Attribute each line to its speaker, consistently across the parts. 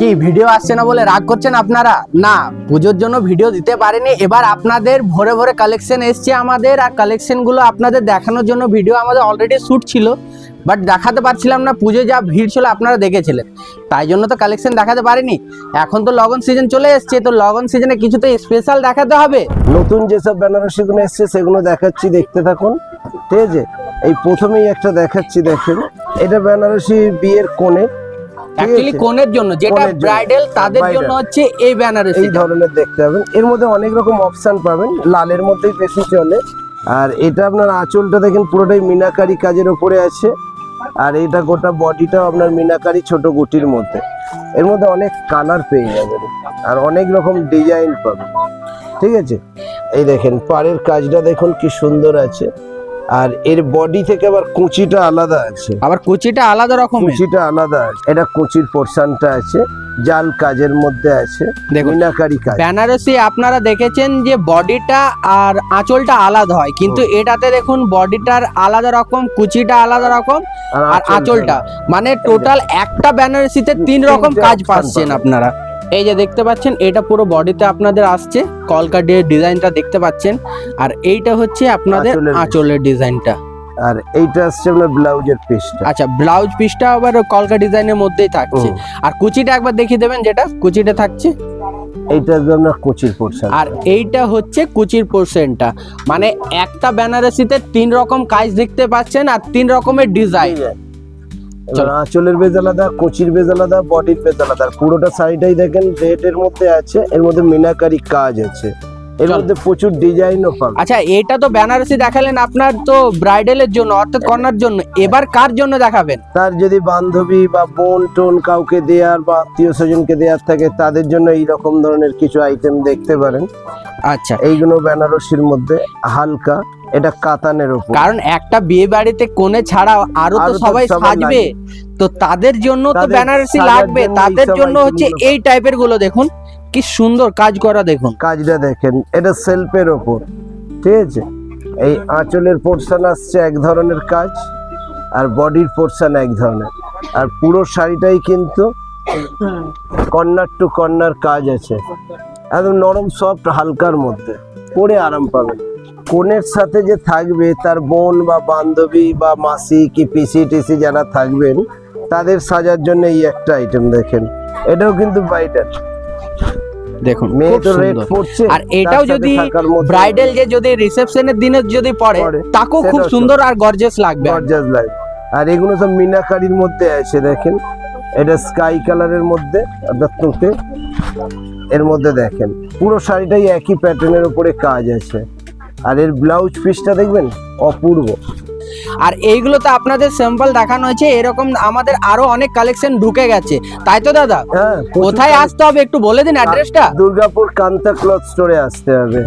Speaker 1: কি, ভিডিও আসছে না বলে রাগ করছেন আপনারা? না, পুজোর জন্য ভিডিও দিতে পারেনি। এবার আপনাদের ভোরে ভোরে কালেকশন এসছে আমাদের, আর কালেকশনগুলো আপনাদের দেখানোর জন্য ভিডিও আমাদের অলরেডি শ্যুট ছিল। বাট দেখাতে পারছিলাম না পুজো যা ভিড় ছিল আপনারা দেখেছিলেন। তাই জন্য তো কালেকশন দেখাতে পারিনি। এখন তো লগন সিজন চলে এসছে, তো লগন সিজনে কিছু তো স্পেশাল দেখাতে হবে?
Speaker 2: নতুন যেসব বেনারসিগুলো এসছে, সেগুলো দেখাচ্ছি, দেখতে থাকুন। ঠিক আছে? এই প্রথমেই একটা দেখাচ্ছি, দেখেন। এটা বেনারসি বিয়ের কোণে।
Speaker 1: অ্যাকচুয়ালি? কোনের জন্য যেটা ব্রাইডাল তাদের জন্য হচ্ছে এই বেনারসি
Speaker 2: এই ধরনের দেখতে পাবেন। এর মধ্যে অনেক রকম অপশন পাবেন। লালের মধ্যেই বেশি চলে। আর এটা আপনার আঁচলটা দেখেন পুরোটাই মিনাকারি কাজের উপরে আছে। আর এটা গোটা বডিটাও আপনার মিনাকারি ছোট গুটির মধ্যে। এর মধ্যে অনেক কালার পেয়ে যাবেন। আর অনেক রকম ডিজাইন পাবেন। ঠিক আছে? এই দেখেন পাড়ের কাজটা দেখুন কি সুন্দর আছে। আর এর বডি থেকে আবার কুচিটা আলাদা আছে।
Speaker 1: আবার কুচিটা আলাদা রকম
Speaker 2: কুচিটা আলাদা আছে। এটা কুচির পোর্শনটা আছে জাল কাজের মধ্যে আছে
Speaker 1: দেখুন।
Speaker 2: মিনাকারি কাজ।
Speaker 1: বেনারসি আপনারা দেখেছেন যে বডিটা আর আঁচলটা আলাদা হয় কিন্তু এটাতে দেখুন বডিটার আলাদা রকম কুচিটা আলাদা রকম আর আঁচলটা মানে টোটাল একটা বেনারসিতে তিন রকম কাজ পাচ্ছেন। আপনারা। এই যে দেখতে পাচ্ছেন এটা পুরো বডিতে আপনাদের আসছে। কলকা দিয়ে ডিজাইনটা দেখতে পাচ্ছেন আর এইটা হচ্ছে আপনাদের
Speaker 2: আঁচলের
Speaker 1: ডিজাইনটা।
Speaker 2: আর এইটা আসছে আপনার ব্লাউজের পিসটা
Speaker 1: আচ্ছা ব্লাউজ পিসটা আবার কলকা ডিজাইনের মধ্যেই থাকছে। আর কুচিটা একবার দেখিয়ে দেবেন যেটা কুচিটা থাকছে?
Speaker 2: এইটা আপনার কুচির পোর্শন
Speaker 1: আর এইটা হচ্ছে কুচির পোর্শনটা মানে একটা বেনারসিতে তিন রকম কাজ দেখতে পাচ্ছেন আর তিন রকমের ডিজাইন।
Speaker 2: আঁচলের বেজ আলাদা, কচির বেজ আলাদা, বডির বেজ আলাদা। পুরোটা শাড়িটাই দেখেন রেড এর মধ্যে আছে, এর মধ্যে মিনাকারি কাজ আছে। এর মধ্যে প্রচুর ডিজাইনও পাবেন
Speaker 1: আচ্ছা এটা তো বেনারসি দেখালেন আপনার তো ব্রাইডালের জন্য অর্থাৎ কন্যার জন্য। এবার কার জন্য দেখাবেন?
Speaker 2: তার যদি বান্ধবী বা বোন টোন কাউকে দেওয়ার বা আত্মীয় স্বজনকে দেওয়ার থাকে তাদের জন্য এই রকম ধরনের কিছু আইটেম দেখতে পারেন।
Speaker 1: আচ্ছা।
Speaker 2: এইগুলো বেনারসির মধ্যে হালকা এটা কাতানের ওপর
Speaker 1: কারণ একটা বিয়ে বাড়িতে কোণে ছাড়া আরও তো সবাই
Speaker 2: সবাই
Speaker 1: সাজবে। তো তাদের জন্য তো বেনারসি লাগবে তাদের জন্য হচ্ছে এই টাইপেরগুলো দেখুন। কি সুন্দর কাজ করা দেখুন।
Speaker 2: কাজটা দেখেন, এটা সেলফের ওপর, ঠিক আছে? এই আঁচলের পোর্শন আসছে এক ধরনের কাজ, আর বডির পোর্শন এক ধরনের। আর পুরো শাড়িটাই কিন্তু কর্নার টু কর্নার কাজ আছে। একদম নরম সফট হালকার মধ্যে। পরে আরাম পাবেন। কোনের সাথে যে থাকবে, তার বোন বা বান্ধবী বা মাসি কি পিসি টিসি যারা থাকবেন, তাদের সাজার জন্য এই একটা আইটেম দেখেন। এটাও কিন্তু বাইটার
Speaker 1: দেখুন খুব সুন্দর। আর এটাও যদি ব্রাইডাল যে যদি রিসেপশনের দিনে যদি পড়ে তাকেও খুব সুন্দর আর গর্জিয়াস লাগবে।
Speaker 2: গর্জাস লাইট আর এগুলো সব মিনাকারির মধ্যে আছে দেখেন। এটা স্কাই কালারের মধ্যে অর্থাৎ তুঁতে এর মধ্যে দেখেন পুরো শাড়িটাই একই প্যাটার্নের উপরে কাজ আছে। আর এর ব্লাউজ পিসটা দেখবেন? অপূর্ব।
Speaker 1: আর এইগুলো তো আপনাদের স্যাম্পল দেখানো হয়েছে এরকম আমাদের আরও অনেক কালেকশন ঢুকে গেছে। তাই তো দাদা?
Speaker 2: হ্যাঁ
Speaker 1: কোথায় আসতে হবে একটু বলে দিন অ্যাড্রেসটা
Speaker 2: দুর্গাপুর কান্তা ক্লথ স্টোরে আসতে হবে।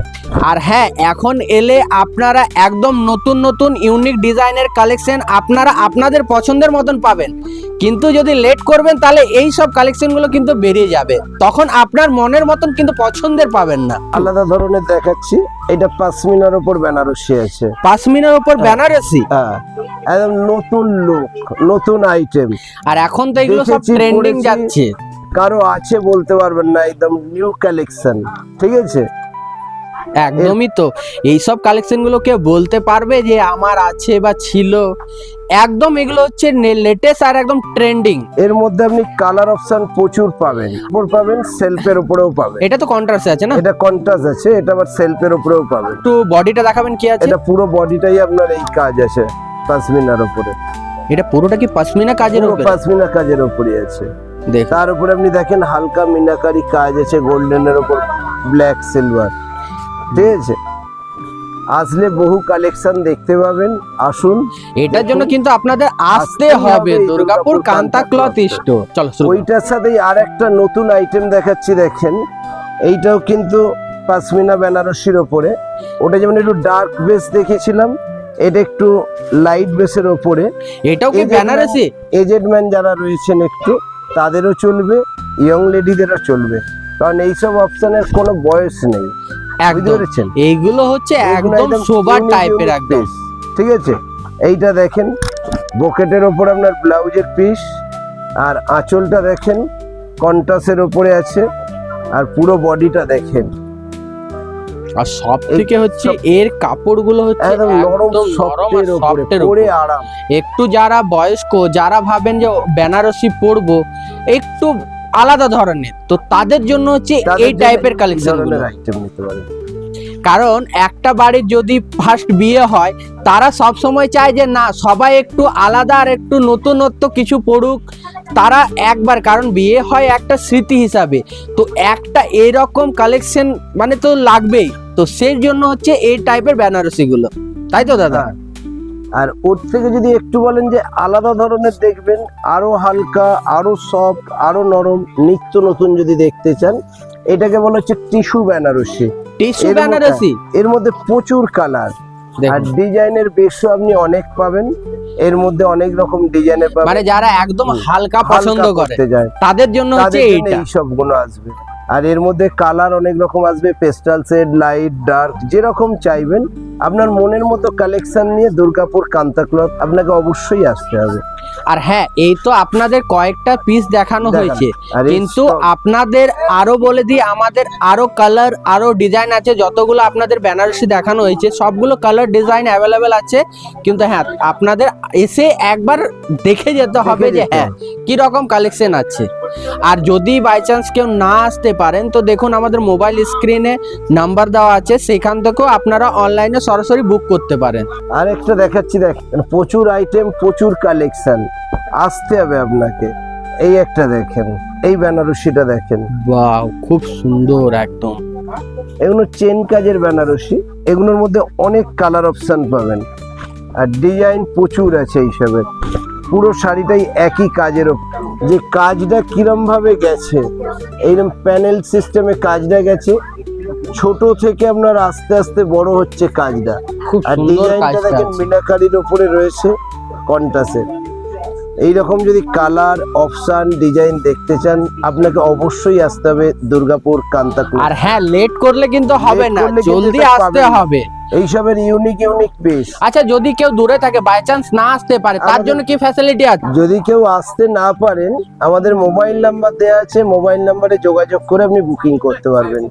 Speaker 1: আর হ্যাঁ এখন এলে আপনারা একদম নতুন নতুন ইউনিক ডিজাইনের কালেকশন আপনারা আপনাদের পছন্দের মতন পাবেন। কিন্তু যদি লেট করবেন তাহলে এই সব কালেকশনগুলো কিন্তু বেরিয়ে যাবে। তখন আপনার মনের মতন কিন্তু পছন্দের পাবেন না।
Speaker 2: আলাদা ধরনের দেখাচ্ছি। এটা পাসমিনার উপর বেনারসি আছে।
Speaker 1: পাসমিনার উপর বেনারসি?
Speaker 2: হ্যাঁ। একদম নতুন লুক নতুন আইটেম
Speaker 1: আর এখন তো এগুলো সব ট্রেন্ডিং যাচ্ছে।
Speaker 2: কারও আছে বলতে পারবেন না একদম নিউ কালেকশন ঠিক আছে?
Speaker 1: একদমই তো। এইসব কালেকশনগুলো কে বলতে পারবে যে আমার আছে বা ছিল। একদম এগুলো হচ্ছে লেটেস্ট আর একদম ট্রেন্ডিং
Speaker 2: এর মধ্যে আপনি কালার অপশন প্রচুর পাবেন। উপর পাবেন সেলফের উপরেও পাবেন।
Speaker 1: এটা তো কন্ট্রাস্ট আছে না?
Speaker 2: এটা কন্ট্রাস্ট আছে এটা আবার সেলফের উপরেও পাবেন।
Speaker 1: একটু বডিটা দেখাবেন কি আছে?
Speaker 2: এটা পুরো বডিটাই আপনার এই কাজ আছে পাসমিনার উপরে।
Speaker 1: এটা পুরোটা কি পশমিনা কাজের
Speaker 2: পুরো
Speaker 1: উপরে?
Speaker 2: পাসমিনা কাজের উপরই আছে।
Speaker 1: দেখ
Speaker 2: তার উপরে আপনি দেখেন হালকা মিনাকারি কাজ আছে গোল্ডেনের উপর ব্ল্যাক সিলভার ঠিক আছে? আসলে বহু কালেকশন দেখতে পাবেন আসুন।
Speaker 1: এটার জন্য কিন্তু আপনাদের আসতে হবে দুর্গাপুর কান্তা ক্লথ স্টোর চলো
Speaker 2: ওইটার সাথেই আর একটা নতুন আইটেম দেখাচ্ছি দেখেন। এইটাও কিন্তু পাসমিনা বেনারসির ওপরে। ওটা যেমন একটু ডার্ক বেস দেখেছিলাম এটা একটু লাইট বেসের ওপরে।
Speaker 1: এটাও কি বেনারসি?
Speaker 2: এজেড ম্যান যারা রয়েছেন একটু তাদেরও চলবে ইয়ং লেডিদেরও চলবে। কারণ এইসব অপশনের কোনো বয়স নেই।
Speaker 1: একদম। এইগুলো হচ্ছে একদম সোবার টাইপের একদম।
Speaker 2: ঠিক আছে? এইটা দেখেন বকেটের ওপর আপনার ব্লাউজের পিস আর আঁচলটা দেখেন কন্টাসের ওপরে আছে আর পুরো বডিটা দেখেন।
Speaker 1: আর সব থেকে হচ্ছে এর কাপড়গুলো হচ্ছে
Speaker 2: একদম নরম সফটের পরে
Speaker 1: উপরে
Speaker 2: আরাম।
Speaker 1: একটু যারা বয়স্ক যারা ভাবেন যে বেনারসি পরবো একটু আলাদা ধরনের। তো তাদের জন্য হচ্ছে এই টাইপের কালেকশন
Speaker 2: আইটেম নিতে পারেন
Speaker 1: কারণ একটা বাড়ির যদি ফার্স্ট বিয়ে হয় তারা সব সময় চায় যে না সবাই একটু আলাদা আর একটু নতুনত্ব কিছু পড়ুক। তারা একবার কারণ বিয়ে হয় একটা স্মৃতি হিসাবে। তো একটা এরকম কালেকশন মানে তো লাগবেই। তো সেই জন্য হচ্ছে এই টাইপের বেনারসিগুলো তাই তো দাদা?
Speaker 2: হ্যাঁ। আর ওর থেকে যদি একটু বলেন যে আলাদা ধরনের দেখবেন আরও হালকা আরও সফট আরও নরম নিত্য নতুন যদি দেখতে চান এটাকে বলা হচ্ছে টিস্যু বেনারসি।
Speaker 1: টিস্যু
Speaker 2: এর মধ্যে-
Speaker 1: বেনারসি?
Speaker 2: এর মধ্যে প্রচুর কালার আর ডিজাইনের বেশও আপনি অনেক পাবেন। এর মধ্যে অনেক রকম ডিজাইনের পাবেন।
Speaker 1: মানে যারা একদম হালকা পছন্দ করে
Speaker 2: করতে যায়।
Speaker 1: তাদের জন্য হচ্ছে এইটা।
Speaker 2: এই সবগুলো আসবে। আর এর মধ্যে কালার অনেক রকম আসবে, পেস্টাল সেড লাইট, ডার্ক, যেরকম চাইবেন। আপনার মনের মতো কালেকশন নিয়ে দুর্গাপুর কান্তা ক্লথ আপনাকে অবশ্যই আসতে হবে।
Speaker 1: আর হ্যাঁ এই তো আপনাদের কয়েকটা পিস দেখানো। হয়েছে। কিন্তু আপনাদের আরও বলে দিই আমাদের আরও কালার আরও ডিজাইন আছে যতগুলো আপনাদের বেনারসি দেখানো হয়েছে সবগুলো কালার ডিজাইন অ্যাভেলেবেল আছে। কিন্তু হ্যাঁ আপনাদের এসে একবার দেখে যেতে হবে যে হ্যাঁ রকম কালেকশন আছে। আর যদি বাই চান্স কেউ না আসতে পারেন তো দেখুন আমাদের মোবাইল স্ক্রিনে নাম্বার দেওয়া আছে সেখান থেকেও আপনারা অনলাইনে সরাসরি বুক করতে পারেন।
Speaker 2: আর একটা দেখাচ্ছি দেখ প্রচুর আইটেম প্রচুর কালেকশন আসতে হবে আপনাকে। এই একটা দেখেন এই বেনারসিটা দেখেন।
Speaker 1: বাহ খুব সুন্দর একদম।
Speaker 2: এগুলো চেন কাজের বেনারসি এগুলোর মধ্যে অনেক কালার অপশন পাবেন। আর ডিজাইন প্রচুর আছে এইসবের পুরো শাড়িটাই একই কাজের যে কাজটা কিরম ভাবে গেছে এইরকম প্যানেল সিস্টেমে কাজটা গেছে ছোট থেকে আপনার আস্তে আস্তে বড় হচ্ছে কাজটা।
Speaker 1: খুব
Speaker 2: আর ডিজাইনটা দেখেন মিনাকারির উপরে রয়েছে কন্টাসের এইরকম যদি কালার অপশন ডিজাইন দেখতে চান আপনাকে অবশ্যই আসতে হবে দুর্গাপুর কান্তাকুর
Speaker 1: আর হ্যাঁ লেট করলে কিন্তু হবে না জলদি আসতে। হবে।
Speaker 2: এইসবের ইউনিক ইউনিক পিস
Speaker 1: আচ্ছা যদি কেউ দূরে থাকে বাই চান্স না আসতে পারে তার জন্য কি ফ্যাসিলিটি আছে?
Speaker 2: যদি কেউ আসতে না পারেন আমাদের মোবাইল নাম্বার দেওয়া আছে মোবাইল নাম্বারে যোগাযোগ করে আপনি বুকিং করতে পারবেন।